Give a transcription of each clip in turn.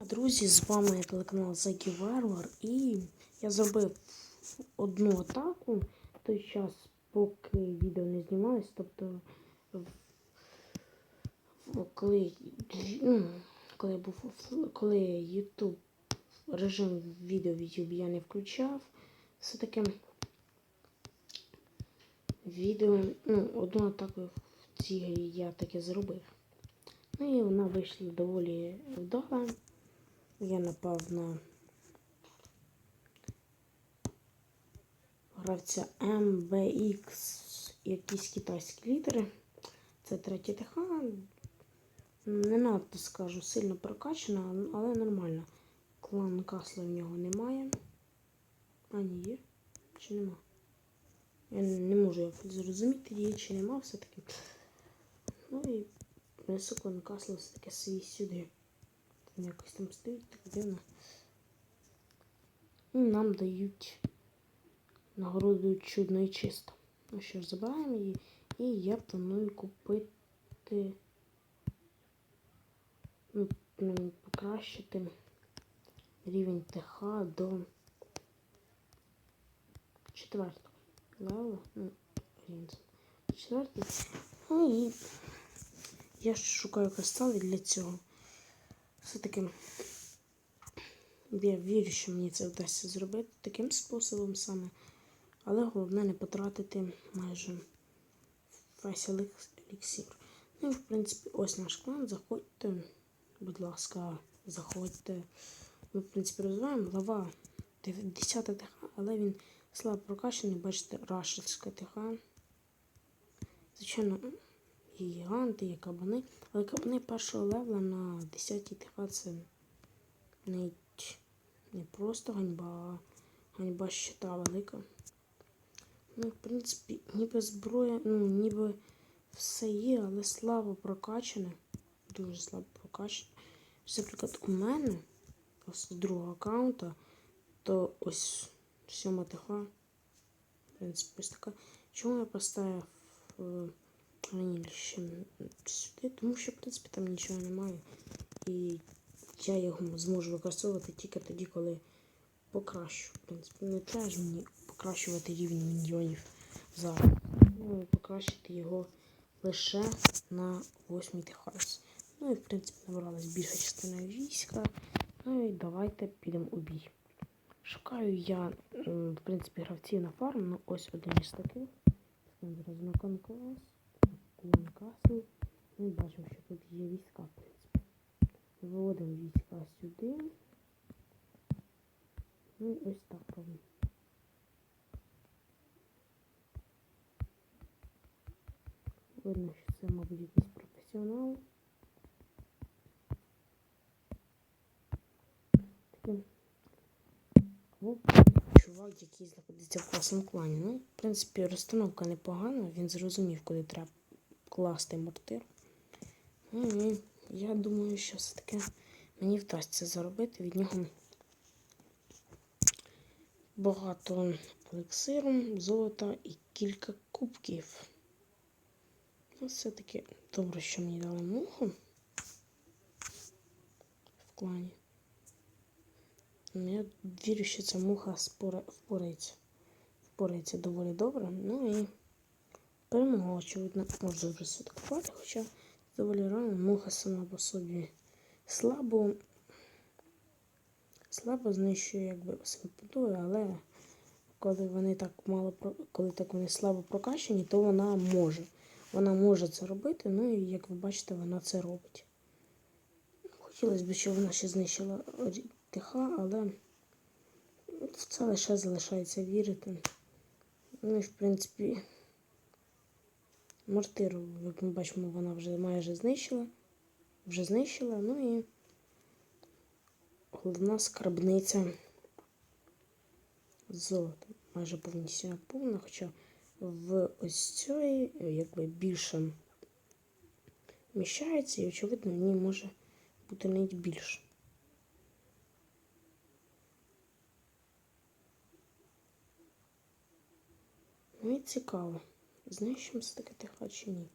Друзі, з вами телеканал Закі Варвар і я зробив одну атаку той час, поки відео не знімалось. Тобто, коли, ну, коли був коли YouTube режим відео в YouTube я не включав, все таки відео, ну, одну атаку в цій грі я таки зробив. Ну і вона вийшла доволі вдала. Я напав на гравця MBX, якісь китайські літери. Це третя ТХ. Не надто скажу, сильно прокачана, але нормально. Клан Касла в нього немає. А, ні, є? Чи нема? Я не можу зрозуміти, є чи нема все-таки. Ну і несу клан Касла все-таки свій сюди. Якось там стоїть так дивно. І нам дають нагороду чудно і чисто. Ну що ж, забираємо її. І я планую купити. Ну, ну, покращити рівень ТХ до четвертого. Левела? Ну, четвертий. Ну і я шукаю кристали для цього. Все-таки я вірю, що мені це вдасться зробити таким способом саме. Але головне не потратити майже весь елік- еліксир. Ну і в принципі ось наш клан. Заходьте, будь ласка, заходьте. Ми, в принципі, розвиваємо лава 10 ТХ, але він слабо прокачаний, бачите, рашельська ТХ. Звичайно, гіганти, є кабани. Але кабани першого левела на 10 ТХ це навіть не просто ганьба, а ганьба щита велика. Ну, в принципі, ніби зброя, ну, ніби все є, але слабо прокачане. Дуже слабо прокачане. Ось, Наприклад, у мене ось з другого аккаунта, то ось сьома ТХ. В принципі, ось така. Чому я поставив е, раніше сюди? Тому що, в принципі, там нічого немає. І я його зможу використовувати тільки тоді, коли покращу. В принципі, не треба ж мені покращувати рівень міньйонів зараз. Ну, покращити його лише на 8 ТХС. Ну і в принципі набралась більша частина війська. Ну і давайте підемо у бій. Шукаю я, в принципі, гравців на фарм, ну ось один із таких. Зараз на конкурс, клан Касл. Ми бачимо, що тут є війська, в принципі. Виводимо війська сюди. Ну і ось так робимо. Видно, що це, мабуть, якийсь професіонал. Такий або чувак, який знаходиться в класному клані. Ну, в принципі, розстановка непогана, він зрозумів, куди треба класти мортир. Ну, і я думаю, що все-таки мені вдасться заробити від нього багато елексиру, золота і кілька кубків. Ну, все-таки добре, що мені дали муху в клані. Ну, Я вірю, що ця муха. Впорається доволі добре. Ну і перемога, очевидно, може вже святкувати, хоча доволі рано муха сама по собі слабо. Слабо знищує якби симпатую, але коли вони так мало коли так вони слабо прокачані, то вона може. Вона може це робити, ну і як ви бачите, вона це робить. Хотілося б, щоб вона ще знищила ТХ, але в це лише залишається вірити. Ну і в принципі, мортиру, як ми бачимо, вона вже майже знищила. Вже знищила, ну і головна скарбниця золота. Майже повністю наповнена, хоча в ось цієї якби більше вміщається, і, очевидно, в ній може бути навіть більше. Ну і цікаво, знищимо все-таки тиха чи ні.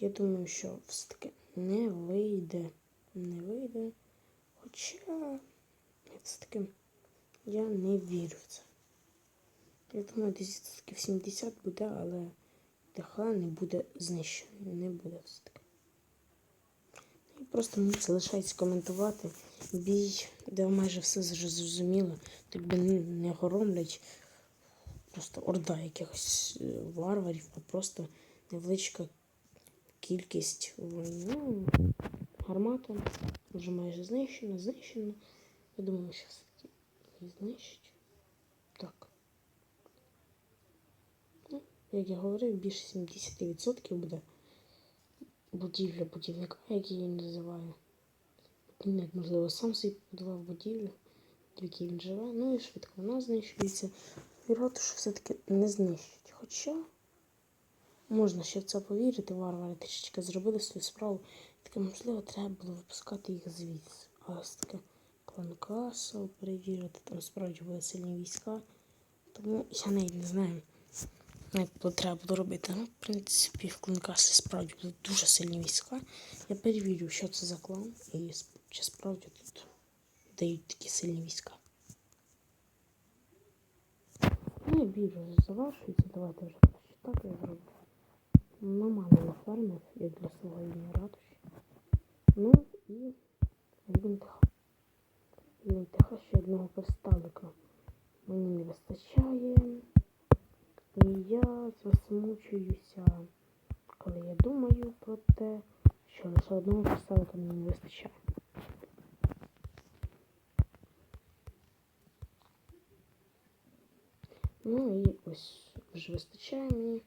Я думаю, що все-таки не вийде. Не вийде. Хоча все-таки я не вірю в це. Я думаю, десь відсотків 70 буде, але ТХ не буде знищений. Не буде все-таки. І просто мені залишається коментувати бій, де майже все зрозуміло. Не- не горомлять просто орда якихось е, варварів, а просто невеличка кількість воїнів. Ну, гармата вже майже знищена, знищена. Я думаю, що її знищить. Так. Ну, як я говорив, більше 70% буде будівля будівника, як я її називаю. Будівник, можливо, сам собі побудував будівлю, в якій він живе. Ну і швидко вона знищується. І ратушу все-таки не знищить. Хоча можна ще в це повірити, варвари трішечки зробили свою справу. Таке, можливо, треба було випускати їх звідси. А ось таке кланкасу перевірити, там справді були сильні війська. Тому я навіть не знаю, як було треба було робити. Ну, в принципі, в кланкасі справді були дуже сильні війська. Я перевірю, що це за клан, і чи справді тут дають такі сильні війська. Ну бій вже. Давайте вже прочитати. я зроблю. Нормально нафармив, як для імені ратуші. Ну і ось вже вистачає мені.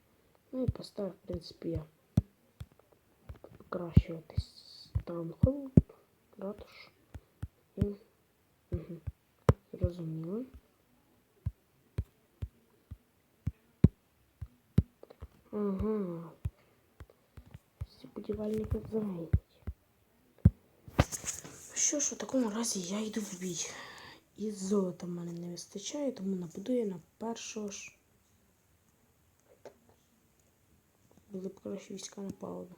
Ну і поставив, в принципі, я покращуватись таунхол, ратуш. І... Угу. Зрозуміло. Ага. Всі будівельники зайняті. Ну Що ж, у такому разі я йду в бій. І золота в мене не вистачає, тому набуду я на першого ж. Були б краще війська на паливо.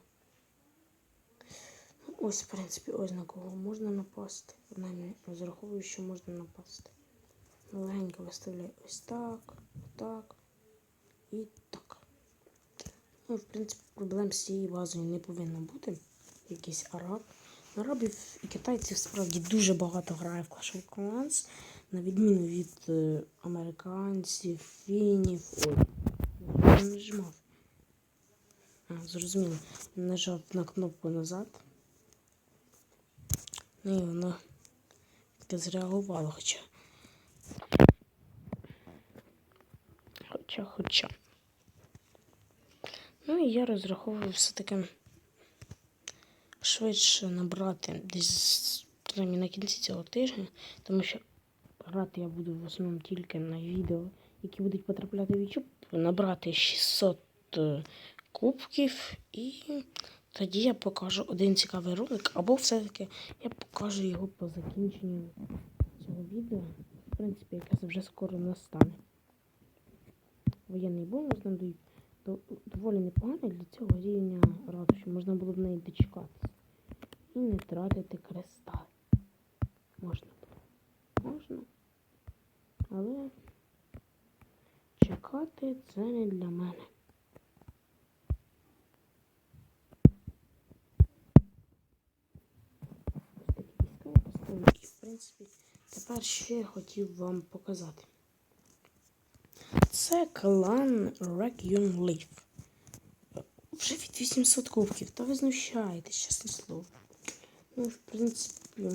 Ну, ось, в принципі, ось на кого можна напасти. Принаймні розраховую, що можна напасти. Легенько виставляю ось так, так і так. Ну, в принципі, проблем з цією базою не повинно бути. Якийсь араб. Арабів і китайців справді дуже багато грає в Clash of Clans, на відміну від е, американців, фінів. Ой, я нажимав. А, зрозуміло. Нажав на кнопку назад. Ну і воно таке зреагувало, хоча. Хоча, хоча. Ну і я розраховую все-таки швидше набрати десь на кінці цього тижня, тому що грати я буду в основному тільки на відео, які будуть потрапляти в YouTube, набрати 600 е, кубків і тоді я покажу один цікавий ролик, або все-таки я покажу його по закінченню цього відео, в принципі, яке вже скоро настане. Воєнний бонус нам дають доволі непоганий для цього рівня ратуші. Можна було б неї дочекатися. І не тратити кристали. Можна було. Можна. Але чекати це не для мене. В принципі, тепер що я хотів вам показати. Це клан Raccoon Leaf. Вже від 800 кубків, та ви знущаєтесь, чесне слово. Ну, в принципі,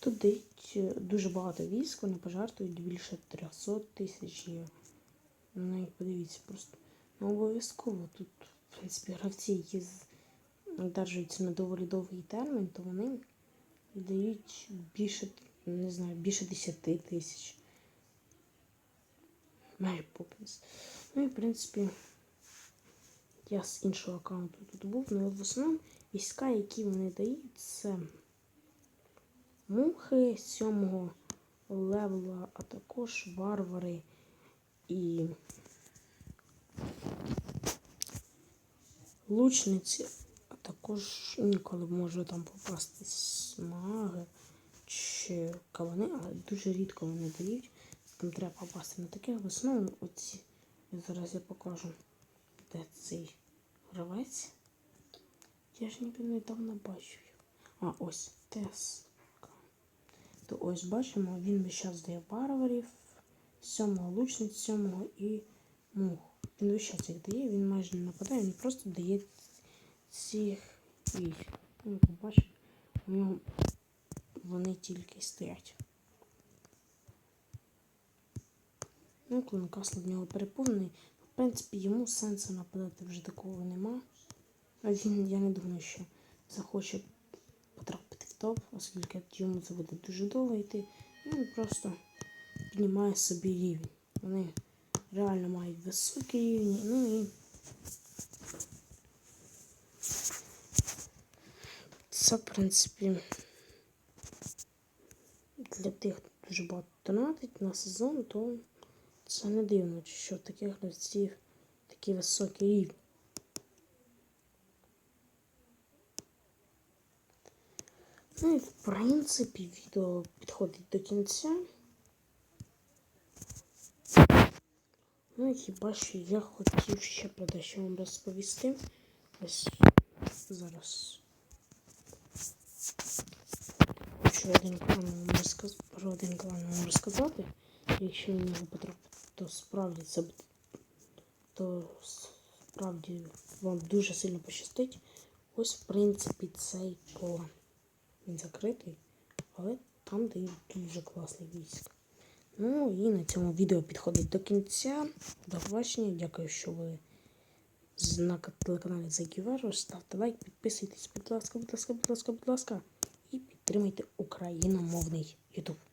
тут дають е, дуже багато військ, вони пожертвують більше 300 тисяч. Ну і подивіться, просто ну, обов'язково тут, в принципі, гравці, які одержуються на доволі довгий термін, то вони дають більше, не знаю, більше 10 тисяч. Майже попінс. Ну і в принципі, я з іншого аккаунту тут був, але в основному війська, які вони дають, це мухи сьомого левела, а також варвари і лучниці, а також інколи може там попастись маги чи кавани, але дуже рідко вони дають. Там треба попасти на таких в основному оці. Зараз я покажу, де цей гравець. Я ж ніби недавно бачив. його. А, ось Теска. То ось бачимо, він весь час дає варварів, сьомого лучниць, сьомого і мух. Він час їх дає, він майже не нападає, він просто дає цих військ. Ну, побачимо, у нього вони тільки стоять. Ну, клинкасл в нього переповнений. В принципі, йому сенсу нападати вже такого нема. Він, я не думаю, що захоче потрапити в топ, оскільки йому це буде дуже довго йти. Він просто піднімає собі рівень. Вони реально мають високий рівень. Ну і це, в принципі, для тих, хто дуже багато донатить на сезон, то це не дивно, що в таких гравців такий високий рівень. Ну і в принципі відео підходить до кінця. Ну і хіба що я хотів ще про дещо вам розповісти. Ось зараз. Хочу один клан вам розказ... про один клан вам розказати. Якщо в нього потрапити, то справді це буде. То справді вам дуже сильно пощастить. Ось, в принципі, цей клан. Він закритий, але там дають дуже класний військ. Ну і на цьому відео підходить до кінця. До побачення. Дякую, що ви на телеканалі Заківер. Ставте лайк, підписуйтесь, будь ласка, будь ласка, будь ласка, будь ласка. І підтримайте україномовний YouTube.